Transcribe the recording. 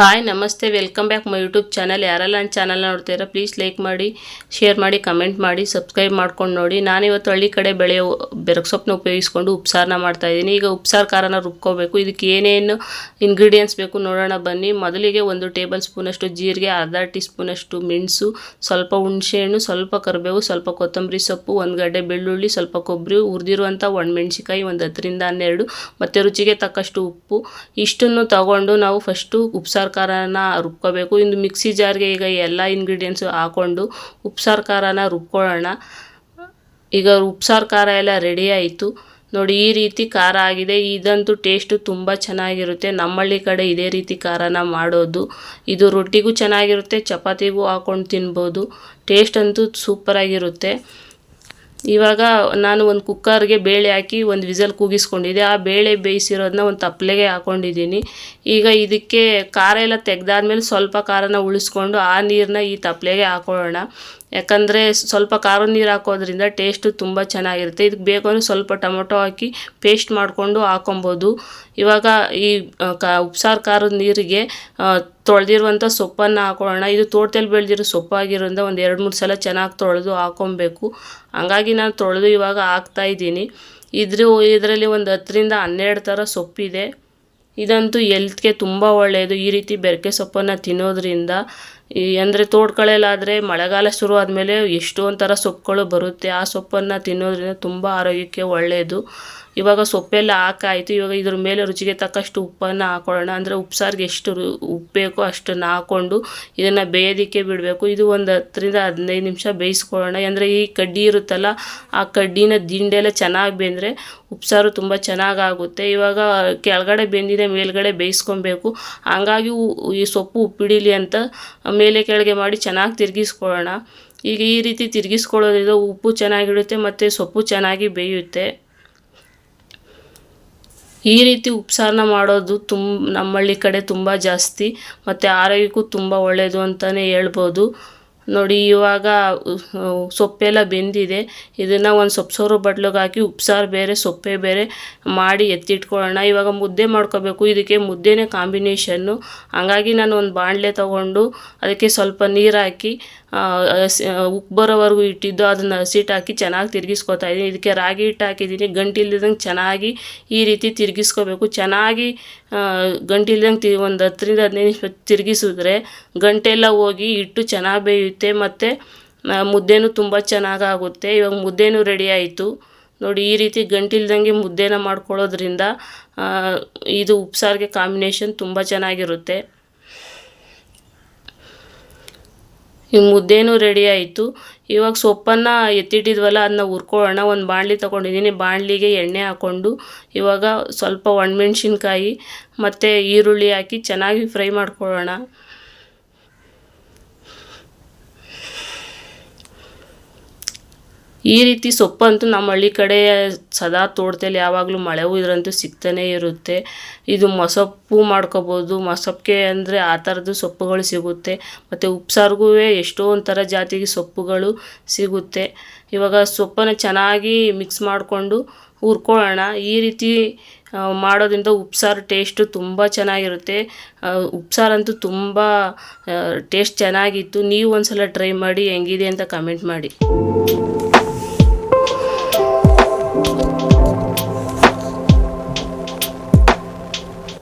Hi ನಮಸ್ತೆ welcome back my YouTube channel ಯಾರೆಲ್ಲ ನನ್ನ ಚಾನಲ್ ನೋಡ್ತೀರಾ ಪ್ಲೀಸ್ ಲೈಕ್ ಮಾಡಿ ಶೇರ್ ಮಾಡಿ ಕಮೆಂಟ್ ಮಾಡಿ ಸಬ್ಸ್ಕ್ರೈಬ್ ಮಾಡ್ಕೊಂಡು ನೋಡಿ. ನಾನಿವತ್ತು ಹಳ್ಳಿ ಕಡೆ ಬೆಳೆಯೋ ಸೊಪ್ಪನ್ನ ಉಪಯೋಗಿಸ್ಕೊಂಡು ಉಪ್ಸಾರನ ಮಾಡ್ತಾಯಿದ್ದೀನಿ ಈಗ ಉಪ್ಸಾರು ಖಾರನ ರುಬ್ಕೋಬೇಕು. ಇದಕ್ಕೆ ಏನೇನು ಇಂಗ್ರೀಡಿಯೆಂಟ್ಸ್ ಬೇಕು ನೋಡೋಣ ಬನ್ನಿ. ಮೊದಲಿಗೆ ಒಂದು ಟೇಬಲ್ ಸ್ಪೂನಷ್ಟು ಜೀರಿಗೆ, ಅರ್ಧ ಟೀ ಸ್ಪೂನಷ್ಟು ಮೆಣಸು, ಸ್ವಲ್ಪ ಹುಣಸೆಹಣ್ಣು ಸ್ವಲ್ಪ ಕರಿಬೇವು, ಸ್ವಲ್ಪ ಕೊತ್ತಂಬರಿ ಸೊಪ್ಪು, ಒಂದು ಗಡ್ಡೆ ಬೆಳ್ಳುಳ್ಳಿ, ಸ್ವಲ್ಪ ಕೊಬ್ಬರಿ ಹುರಿದಿರುವಂಥ ಒಣಮೆಣ್ಸಿಕಾಯಿ ಒಂದು ಹತ್ತರಿಂದ ಹನ್ನೆರಡು. ಮತ್ತು ರುಚಿಗೆ ತಕ್ಕಷ್ಟು ಉಪ್ಪು. ಇಷ್ಟನ್ನು ತಗೊಂಡು ನಾವು ಫಸ್ಟು ಉಪ್ಸಾರು ಖಾರನ ರುಬ್ಕೋಬೇಕು. ಇಂದು ಮಿಕ್ಸಿ ಜಾರ್ಗೆ ಈಗ ಎಲ್ಲ ಇಂಗ್ರೀಡಿಯೆಂಟ್ಸು ಹಾಕ್ಕೊಂಡು ಉಪ್ಸಾರು ಖಾರನ ರುಬ್ಕೊಳ್ಳೋಣ. ಈಗ ಉಪ್ಸಾರು ಖಾರ ಎಲ್ಲ ರೆಡಿ ಆಯಿತು. ನೋಡಿ, ಈ ರೀತಿ ಖಾರ ಆಗಿದೆ. ಇದಂತೂ ಟೇಸ್ಟು ತುಂಬ ಚೆನ್ನಾಗಿರುತ್ತೆ. ನಮ್ಮಳ್ಳಿ ಕಡೆ ಇದೇ ರೀತಿ ಖಾರನ ಮಾಡೋದು. ಇದು ರೊಟ್ಟಿಗೂ ಚೆನ್ನಾಗಿರುತ್ತೆ, ಚಪಾತಿಗೂ ಹಾಕ್ಕೊಂಡು ತಿನ್ಬೋದು. ಟೇಸ್ಟ್ ಅಂತೂ ಸೂಪರಾಗಿರುತ್ತೆ ಇವಾಗ ನಾನು ಒಂದು ಕುಕ್ಕರ್ಗೆ ಬೇಳೆ ಹಾಕಿ ಒಂದು ವಿಸಲ್ ಕೂಗಿಸ್ಕೊಂಡಿದ್ದೆ. ಆ ಬೇಳೆ ಬೇಯಿಸಿರೋದನ್ನ ಒಂದು ತಪ್ಪಲೆಗೆ ಹಾಕೊಂಡಿದ್ದೀನಿ. ಈಗ ಇದಕ್ಕೆ ಖಾರ ಎಲ್ಲ ತೆಗೆದಾದ್ಮೇಲೆ ಸ್ವಲ್ಪ ಖಾರನ ಉಳಿಸ್ಕೊಂಡು ಆ ನೀರನ್ನ ಈ ತಪ್ಪಲೆಗೆ ಹಾಕೊಳ್ಳೋಣ. ಯಾಕಂದರೆ ಸ್ವಲ್ಪ ಖಾರದ ನೀರು ಹಾಕೋದ್ರಿಂದ ಟೇಸ್ಟು ತುಂಬ ಚೆನ್ನಾಗಿರುತ್ತೆ. ಇದಕ್ಕೆ ಬೇಕು ಅಂದರೆ ಸ್ವಲ್ಪ ಟೊಮೊಟೊ ಹಾಕಿ ಪೇಸ್ಟ್ ಮಾಡಿಕೊಂಡು ಹಾಕೊಬೋದು. ಇವಾಗ ಈ ಕ, ಉಪ್ಸಾರು ಖಾರದ ನೀರಿಗೆ ತೊಳೆದಿರುವಂಥ ಸೊಪ್ಪನ್ನು ಹಾಕೊಳ್ಳೋಣ. ಇದು ತೋಟದಲ್ಲಿ ಬೆಳೆದಿರೋ ಸೊಪ್ಪಾಗಿರೋದ್ರಿಂದ ಒಂದು ಎರಡು ಮೂರು ಸಲ ಚೆನ್ನಾಗಿ ತೊಳೆದು ಹಾಕೊಬೇಕು. ಹಂಗಾಗಿ ನಾನು ತೊಳೆದು ಇವಾಗ ಹಾಕ್ತಾಯಿದ್ದೀನಿ ಇದ್ರ, ಇದರಲ್ಲಿ ಒಂದು ಹತ್ತರಿಂದ ಹನ್ನೆರಡು ಥರ ಸೊಪ್ಪಿದೆ. ಇದಂತೂ ಎಲ್ತ್ಗೆ ತುಂಬ ಒಳ್ಳೆಯದು ಈ ರೀತಿ ಬೆರಕೆ ಸೊಪ್ಪನ್ನು ತಿನ್ನೋದ್ರಿಂದ ಈ ಅಂದರೆ ತೋಟಗಳಲ್ಲಾದರೆ ಮಳೆಗಾಲ ಶುರು ಆದಮೇಲೆ ಎಷ್ಟೊಂದು ಥರ ಸೊಪ್ಪುಗಳು ಬರುತ್ತೆ. ಆ ಸೊಪ್ಪನ್ನು ತಿನ್ನೋದ್ರಿಂದ ತುಂಬ ಆರೋಗ್ಯಕ್ಕೆ ಒಳ್ಳೆಯದು ಇವಾಗ ಸೊಪ್ಪೆಲ್ಲ ಹಾಕಾಯಿತು. ಇವಾಗ ಇದ್ರ ಮೇಲೆ ರುಚಿಗೆ ತಕ್ಕಷ್ಟು ಉಪ್ಪನ್ನು ಹಾಕೊಳ್ಳೋಣ. ಅಂದರೆ ಉಪ್ಸಾರಿಗೆ ಎಷ್ಟು ರು ಉಪ್ಪು ಬೇಕೋ ಅಷ್ಟನ್ನು ಹಾಕ್ಕೊಂಡು ಇದನ್ನು ಬೇಯೋದಕ್ಕೆ ಬಿಡಬೇಕು. ಇದು ಒಂದು ಹತ್ತರಿಂದ ಹದಿನೈದು ನಿಮಿಷ ಬೇಯಿಸ್ಕೊಳ್ಳೋಣ. ಅಂದರೆ ಈ ಕಡ್ಡಿ ಇರುತ್ತಲ್ಲ, ಆ ಕಡ್ಡಿನ ದಿಂಡೆಲ್ಲ ಚೆನ್ನಾಗಿ ಬೆಂದರೆ ಉಪ್ಸಾರು ತುಂಬ ಚೆನ್ನಾಗಾಗುತ್ತೆ. ಇವಾಗ ಕೆಳಗಡೆ ಬೆಂದಿದೆ, ಮೇಲ್ಗಡೆ ಬೇಯಿಸ್ಕೊಬೇಕು. ಹಂಗಾಗಿ ಈ ಸೊಪ್ಪು ಉಪ್ಪಿಡಿಲಿ ಅಂತ ಮೇಲೆ ಕೆಳಗೆ ಮಾಡಿ ಚೆನ್ನಾಗಿ ತಿರುಗಿಸ್ಕೊಳ್ಳೋಣ. ಈಗ ಈ ರೀತಿ ತಿರುಗಿಸ್ಕೊಳ್ಳೋದ್ರಿಂದ ಉಪ್ಪು ಚೆನ್ನಾಗಿರುತ್ತೆ ಮತ್ತು ಸೊಪ್ಪು ಚೆನ್ನಾಗಿ ಬೇಯುತ್ತೆ. ಈ ರೀತಿ ಉಪ್ಸಾರನ್ನ ಮಾಡೋದು ತುಂಬ ನಮ್ಮಳ್ಳಿ ಕಡೆ ತುಂಬ ಜಾಸ್ತಿ, ಮತ್ತು ಆರೋಗ್ಯಕ್ಕೂ ತುಂಬ ಒಳ್ಳೆಯದು ಅಂತಲೇ ಹೇಳ್ಬೋದು. ನೋಡಿ, ಇವಾಗ ಸೊಪ್ಪೆಲ್ಲ ಬೆಂದಿದೆ. ಇದನ್ನು ಒಂದು ಸೊಪ್ಪು ಸೋರು ಬಟ್ಲಿಗೆ ಹಾಕಿ ಉಪ್ಸಾರು ಬೇರೆ, ಸೊಪ್ಪೆ ಬೇರೆ ಮಾಡಿ ಎತ್ತಿಟ್ಕೊಳ್ಳೋಣ. ಇವಾಗ ಮುದ್ದೆ ಮಾಡ್ಕೋಬೇಕು. ಇದಕ್ಕೆ ಮುದ್ದೆನೇ ಕಾಂಬಿನೇಷನ್ನು. ಹಂಗಾಗಿ ನಾನು ಒಂದು ಬಾಣಲೆ ತೊಗೊಂಡು ಅದಕ್ಕೆ ಸ್ವಲ್ಪ ನೀರು ಹಾಕಿ ಉಪ್ಪು ಬರೋವರೆಗೂ ಇಟ್ಟಿದ್ದು ಅದನ್ನು ಹಸಿಟ್ಟು ಹಾಕಿ ಚೆನ್ನಾಗಿ ತಿರುಗಿಸ್ಕೊತಾ ಇದ್ದೀನಿ ಇದಕ್ಕೆ ರಾಗಿ ಹಿಟ್ಟು ಹಾಕಿದ್ದೀನಿ ಗಂಟಿಲ್ದಂಗೆ ಚೆನ್ನಾಗಿ ಈ ರೀತಿ ತಿರುಗಿಸ್ಕೋಬೇಕು. ಚೆನ್ನಾಗಿ ಗಂಟಿಲ್ದಂಗೆ ಒಂದು ಹತ್ತರಿಂದ ಹದಿನೈದು ನಿಮಿಷ ತಿರುಗಿಸಿದ್ರೆ ಗಂಟೆಲ್ಲ ಹೋಗಿ ಹಿಟ್ಟು ಚೆನ್ನಾಗಿ ಬೇಯುತ್ತೆ ಮತ್ತು ಮುದ್ದೆನೂ ತುಂಬ ಚೆನ್ನಾಗಾಗುತ್ತೆ ಇವಾಗ ಮುದ್ದೆನೂ ರೆಡಿ ಆಯಿತು. ನೋಡಿ, ಈ ರೀತಿ ಗಂಟಿಲ್ದಂಗೆ ಮುದ್ದೆನ ಮಾಡ್ಕೊಳ್ಳೋದ್ರಿಂದ ಇದು ಉಪ್ಸಾರಿಗೆ ಕಾಂಬಿನೇಷನ್ ತುಂಬ ಚೆನ್ನಾಗಿರುತ್ತೆ. ಈ ಮುದ್ದೆನೂ ರೆಡಿ ಆಯಿತು. ಇವಾಗ ಸೊಪ್ಪನ್ನು ಎತ್ತಿಟ್ಟಿದ್ವಲ್ಲ ಅದನ್ನ ಹುರ್ಕೊಳ್ಳೋಣ ಒಂದು ಬಾಣಲಿ ತೊಗೊಂಡಿದ್ದೀನಿ ಬಾಣಲಿಗೆ ಎಣ್ಣೆ ಹಾಕ್ಕೊಂಡು ಇವಾಗ ಸ್ವಲ್ಪ ಒಣಮೆಣ್ಸಿನ್ಕಾಯಿ, ಮತ್ತು ಈರುಳ್ಳಿ ಹಾಕಿ ಚೆನ್ನಾಗಿ ಫ್ರೈ ಮಾಡ್ಕೊಳ್ಳೋಣ. ಈ ರೀತಿ ಸೊಪ್ಪಂತೂ ನಮ್ಮ ಹಳ್ಳಿ ಕಡೆ ಸದಾ ತೋಟದಲ್ಲಿ ಯಾವಾಗಲೂ ಮಳೆವು ಇದ್ರಂತೂ ಸಿಗ್ತಾನೇ ಇರುತ್ತೆ. ಇದು ಮೊಸಪ್ಪು ಮಾಡ್ಕೋಬೋದು. ಮೊಸಪ್ಪಿಗೆ ಅಂದರೆ ಆ ಥರದ್ದು ಸೊಪ್ಪುಗಳು ಸಿಗುತ್ತೆ. ಮತ್ತು ಉಪ್ಸಾರಿಗೂ ಎಷ್ಟೋ ಒಂಥರ ಜಾತಿಗೆ ಸೊಪ್ಪುಗಳು ಸಿಗುತ್ತೆ. ಇವಾಗ ಸೊಪ್ಪನ್ನು ಚೆನ್ನಾಗಿ ಮಿಕ್ಸ್ ಮಾಡಿಕೊಂಡು ಹುರ್ಕೊಳ್ಳೋಣ. ಈ ರೀತಿ ಮಾಡೋದ್ರಿಂದ ಉಪ್ಸಾರು ಟೇಸ್ಟು ತುಂಬ ಚೆನ್ನಾಗಿರುತ್ತೆ. ಉಪ್ಸಾರಂತೂ ತುಂಬ ಟೇಸ್ಟ್ ಚೆನ್ನಾಗಿತ್ತು. ನೀವು ಒಂದು ಸಲ ಟ್ರೈ ಮಾಡಿ ಹೆಂಗಿದೆ ಅಂತ ಕಮೆಂಟ್ ಮಾಡಿ. thank you